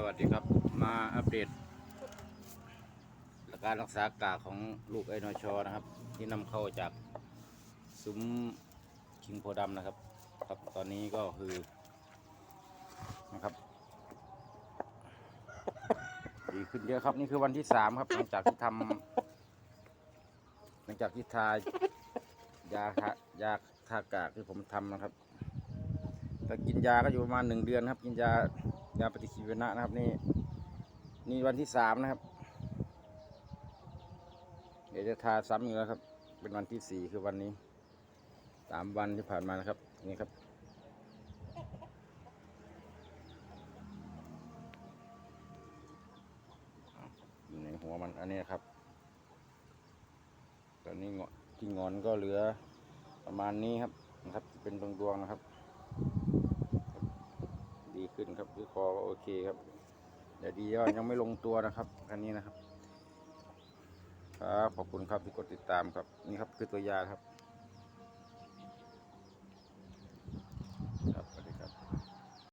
สวัสดีครับ มาอัปเดตการรักษากากของลูกไอ้นชอนะครับ ที่นำเข้าจากซุ้มคิงโพดำนะครับ ครับตอนนี้ก็คือนะครับ ดีขึ้นเยอะครับ นี่คือวันที่สามครับหลังจากที่ทำหลังจากที่ทายาทายาทากากที่ผมทำนะครับ แต่กินยาก็อยู่ประมาณหนึ่งเดือนครับ กินยายาปฏิชีวนะนะครับ นี่นี่วันที่สามนะครับ เดี๋ยวจะทาซ้ำอีกแล้วครับ เป็นวันที่สี่คือวันนี้สามวันที่ผ่านมานะครับนี่ครับอยู่ในหัวมันอันนี้ครับ ตอนนี้เงาะที่งอนก็เหลือประมาณนี้ครับนะครับ เป็นดวงๆนะครับ ดีขึ้นครับที่คอก็โอเคครับแต่ดียอดยังไม่ลงตัวนะครับอันนี้นะครับ ครับขอบคุณครับที่กดติดตามครับนี่ครับคือตัวยาครับ